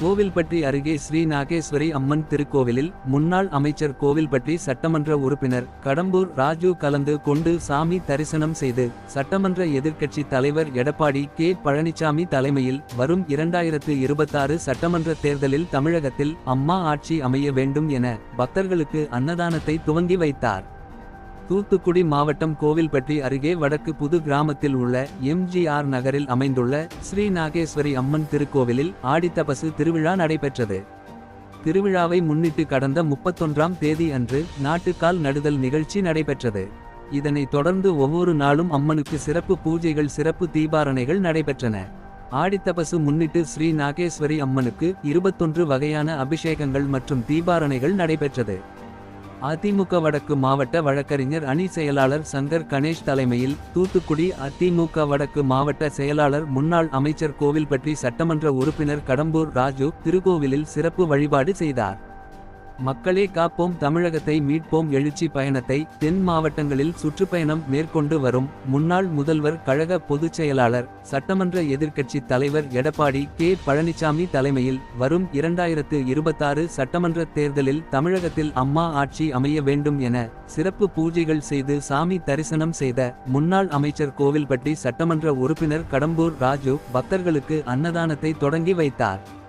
கோவில்பட்டி அருகே ஸ்ரீ நாகேஸ்வரி அம்மன் திருக்கோவிலில் முன்னாள் அமைச்சர் கோவில்பட்டி சட்டமன்ற உறுப்பினர் கடம்பூர் ராஜு கலந்து கொண்டு சாமி தரிசனம் செய்து சட்டமன்ற எதிர்க்கட்சி தலைவர் எடப்பாடி கே. பழனிசாமி தலைமையில் வரும் இரண்டாயிரத்து இருபத்தாறு சட்டமன்ற தேர்தலில் தமிழகத்தில் அம்மா ஆட்சி அமைய வேண்டும் என பக்தர்களுக்கு அன்னதானத்தை துவங்கி வைத்தார். தூத்துக்குடி மாவட்டம் கோவில்பட்டி அருகே வடக்கு புது கிராமத்தில் உள்ள எம்ஜிஆர் நகரில் அமைந்துள்ள ஸ்ரீ நாகேஸ்வரி அம்மன் திருக்கோவிலில் ஆடித்தபசு திருவிழா நடைபெற்றது. திருவிழாவை முன்னிட்டு கடந்த முப்பத்தொன்றாம் தேதி அன்று நாட்டுக்கால் நடுதல் நிகழ்ச்சி நடைபெற்றது. இதனைத் தொடர்ந்து ஒவ்வொரு நாளும் அம்மனுக்கு சிறப்பு பூஜைகள் சிறப்பு தீபாரணைகள் நடைபெற்றன. ஆடித்தபசு முன்னிட்டு ஸ்ரீ நாகேஸ்வரி அம்மனுக்கு இருபத்தொன்று வகையான அபிஷேகங்கள் மற்றும் தீபாரணைகள் நடைபெற்றது. அதிமுக வடக்கு மாவட்ட வழக்கறிஞர் அணி செயலாளர் சங்கர் கணேஷ் தலைமையில் தூத்துக்குடி அதிமுக வடக்கு மாவட்ட செயலாளர் முன்னாள் அமைச்சர் கோவில்பட்டி சட்டமன்ற உறுப்பினர் கடம்பூர் ராஜு திருக்கோவிலில் சிறப்பு வழிபாடு செய்தார். மக்களே காப்போம் தமிழகத்தை மீட்போம் எழுச்சி பயணத்தை தென் மாவட்டங்களில் சுற்றுப்பயணம் மேற்கொண்டு வரும் முன்னாள் முதல்வர் கழக பொதுச் செயலாளர் சட்டமன்ற எதிர்க்கட்சி தலைவர் எடப்பாடி கே. பழனிசாமி தலைமையில் வரும் இரண்டாயிரத்து இருபத்தாறு சட்டமன்ற தேர்தலில் தமிழகத்தில் அம்மா ஆட்சி அமைய வேண்டும் என சிறப்பு பூஜைகள் செய்து சாமி தரிசனம் செய்த முன்னாள் அமைச்சர் கோவில்பட்டி சட்டமன்ற உறுப்பினர் கடம்பூர் ராஜு பக்தர்களுக்கு அன்னதானத்தை தொடங்கி வைத்தார்.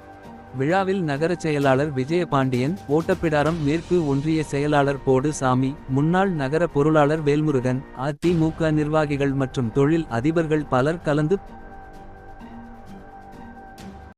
விழாவில் நகரச் செயலாளர் விஜயபாண்டியன் ஓட்டப்பிடாரம் மேற்கு ஒன்றிய செயலாளர் போடு சாமி முன்னாள் நகர பொருளாளர் வேல்முருகன் அதிமுக நிர்வாகிகள் மற்றும் தொழில் அதிபர்கள் பலர் கலந்து